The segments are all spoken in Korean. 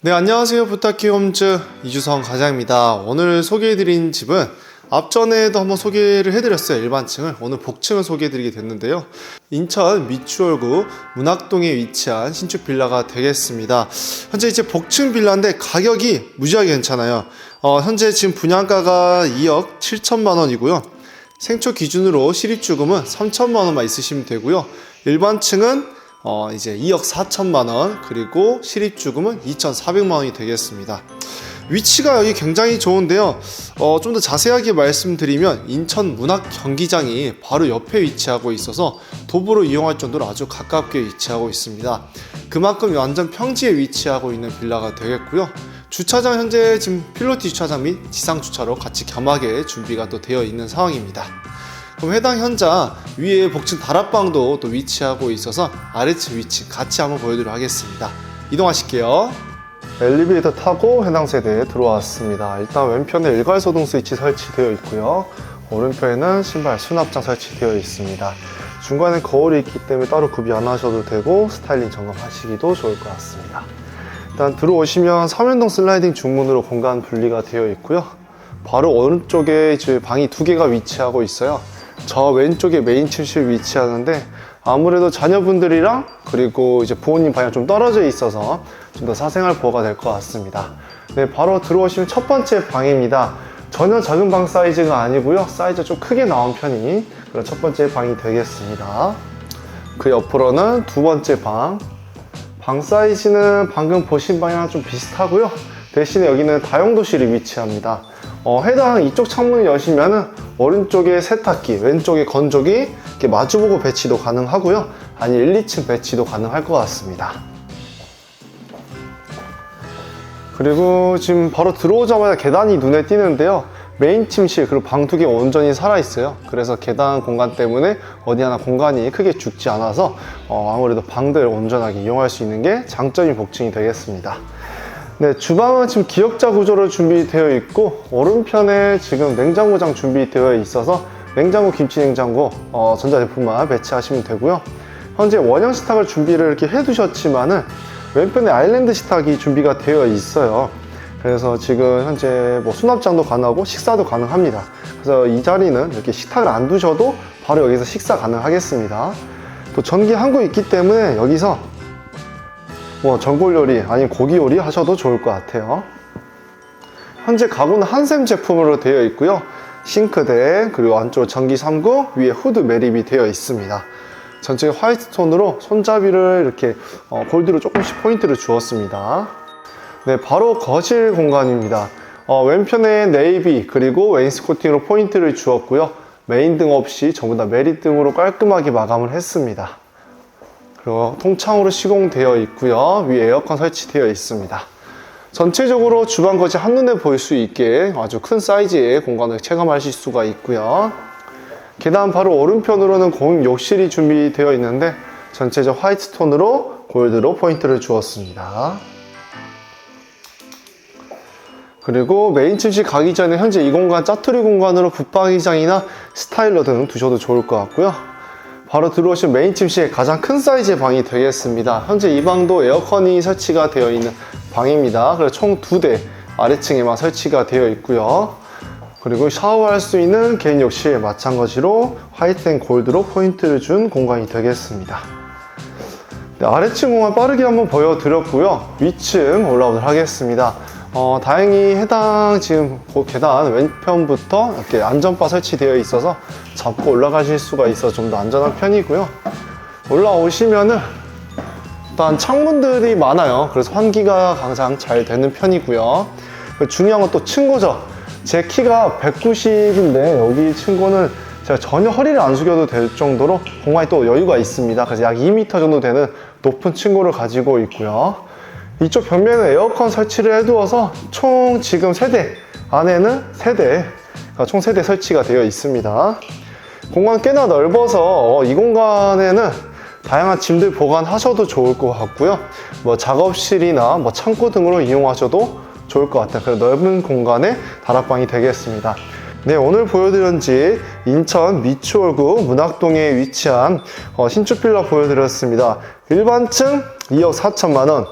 네, 안녕하세요. 부탁해 홈즈 이주성 과장입니다. 오늘 소개해드린 집은 앞전에도 한번 소개를 해드렸어요. 일반층을. 오늘 복층을 소개해드리게 됐는데요. 인천 미추홀구 문학동에 위치한 신축 빌라가 되겠습니다. 현재 이제 복층 빌라인데 가격이 무지하게 괜찮아요. 어, 현재 지금 분양가가 2억 7천만 원이고요. 생초 기준으로 실입주금은 3천만 원만 있으시면 되고요. 일반층은 어, 이제 2억 4천만 원 그리고 실입주금은 2,400만 원이 되겠습니다. 위치가 여기 굉장히 좋은데요. 어, 좀 더 자세하게 말씀드리면 인천 문학 경기장이 바로 옆에 위치하고 있어서 도보로 이용할 정도로 아주 가깝게 위치하고 있습니다. 그만큼 완전 평지에 위치하고 있는 빌라가 되겠고요. 주차장 현재 지금 필로티 주차장 및 지상 주차로 같이 겸하게 준비가 또 되어 있는 상황입니다. 그럼 해당 현장 위에 복층 다락방도 또 위치하고 있어서 아래층 위치 같이 한번 보여드리도록 하겠습니다. 이동하실게요. 엘리베이터 타고 해당 세대에 들어왔습니다. 일단 왼편에 일괄 소등 스위치 설치되어 있고요. 오른편에는 신발 수납장 설치되어 있습니다. 중간에 거울이 있기 때문에 따로 구비 안 하셔도 되고 스타일링 점검하시기도 좋을 것 같습니다. 일단 들어오시면 3연동 슬라이딩 중문으로 공간 분리가 되어 있고요. 바로 오른쪽에 방이 두 개가 위치하고 있어요. 저 왼쪽에 메인 침실 위치하는데 아무래도 자녀분들이랑 그리고 이제 부모님 방이 좀 떨어져 있어서 좀 더 사생활 보호가 될 것 같습니다. 네, 바로 들어오시면 첫 번째 방입니다. 전혀 작은 방 사이즈가 아니고요. 사이즈 좀 크게 나온 편이 그런 첫 번째 방이 되겠습니다. 그 옆으로는 두 번째 방. 방 사이즈는 방금 보신 방이랑 좀 비슷하고요. 대신에 여기는 다용도실이 위치합니다. 어, 해당 이쪽 창문을 여시면은 오른쪽에 세탁기, 왼쪽에 건조기 이렇게 마주보고 배치도 가능하고요. 아니 1, 2층 배치도 가능할 것 같습니다. 그리고 지금 바로 들어오자마자 계단이 눈에 띄는데요. 메인 침실 그리고 방 두 개 온전히 살아 있어요. 그래서 계단 공간 때문에 어디 하나 공간이 크게 죽지 않아서 어, 아무래도 방들 온전하게 이용할 수 있는 게 장점인 복층이 되겠습니다. 네, 주방은 지금 기역자 구조로 준비되어 있고 오른편에 지금 냉장고장 준비되어 있어서 냉장고, 김치 냉장고 어, 전자제품만 배치하시면 되고요. 현재 원형 식탁을 준비를 이렇게 해두셨지만은 왼편에 아일랜드 식탁이 준비가 되어 있어요. 그래서 지금 현재 뭐 수납장도 가능하고 식사도 가능합니다. 그래서 이 자리는 이렇게 식탁을 안 두셔도 바로 여기서 식사 가능하겠습니다. 또 전기 한구 있기 때문에 여기서 뭐 전골 요리 아니면 고기 요리 하셔도 좋을 것 같아요. 현재 가구는 한샘 제품으로 되어 있고요. 싱크대 그리고 안쪽 전기 3구 위에 후드 매립이 되어 있습니다. 전체 화이트 톤으로 손잡이를 이렇게 어, 골드로 조금씩 포인트를 주었습니다. 네, 바로 거실 공간입니다. 어, 왼편에 네이비 그리고 웨인스코팅으로 포인트를 주었고요. 메인 등 없이 전부 다 메리 등으로 깔끔하게 마감을 했습니다. 그리고 통창으로 시공되어 있고요. 위에 에어컨 설치되어 있습니다. 전체적으로 주방 거실 한눈에 보일 수 있게 아주 큰 사이즈의 공간을 체감하실 수가 있고요. 계단 바로 오른편으로는 공용 욕실이 준비되어 있는데 전체적 화이트 톤으로 골드로 포인트를 주었습니다. 그리고 메인 침실 가기 전에 현재 이 공간 짜투리 공간으로 붙박이장이나 스타일러 등 두셔도 좋을 것 같고요. 바로 들어오신 메인 침실 가장 큰 사이즈의 방이 되겠습니다. 현재 이 방도 에어컨이 설치가 되어 있는 방입니다. 그래서 총 두 대 아래층에만 설치가 되어 있고요. 그리고 샤워할 수 있는 개인 욕실 마찬가지로 화이트 앤 골드로 포인트를 준 공간이 되겠습니다. 네, 아래층 공간 빠르게 한번 보여드렸고요. 위층 올라오도록 하겠습니다. 어, 다행히 해당 지금 그 계단 왼편부터 이렇게 안전바 설치되어 있어서 잡고 올라가실 수가 있어 좀 더 안전한 편이고요. 올라오시면은 일단 창문들이 많아요. 그래서 환기가 가장 잘 되는 편이고요. 중요한 건 또 층고죠. 제 키가 190인데 여기 층고는 제가 전혀 허리를 안 숙여도 될 정도로 공간이 또 여유가 있습니다. 그래서 약 2m 정도 되는 높은 층고를 가지고 있고요. 이쪽 벽면에 에어컨 설치를 해두어서 총 지금 세대 안에는 세대 총 세대 설치가 되어 있습니다. 공간 꽤나 넓어서 어, 이 공간에는 다양한 짐들 보관하셔도 좋을 것 같고요. 뭐 작업실이나 뭐 창고 등으로 이용하셔도 좋을 것 같아요. 그래서 넓은 공간의 다락방이 되겠습니다. 네, 오늘 보여드린 집 인천 미추홀구 문학동에 위치한 어, 신축 빌라 보여드렸습니다. 일반층 2억 4천만 원,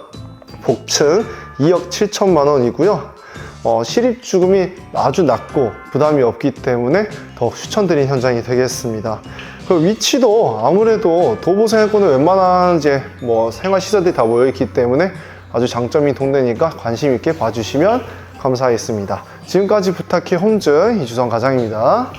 복층 2억 7천만 원이고요. 어, 실입주금이 아주 낮고 부담이 없기 때문에 더욱 추천드린 현장이 되겠습니다. 그 위치도 아무래도 도보생활권은 웬만한 이제 뭐 생활 시설들이 다 모여 있기 때문에 아주 장점인 동네니까 관심 있게 봐주시면 감사하겠습니다. 지금까지 부탁해 홈즈 이주성 과장입니다.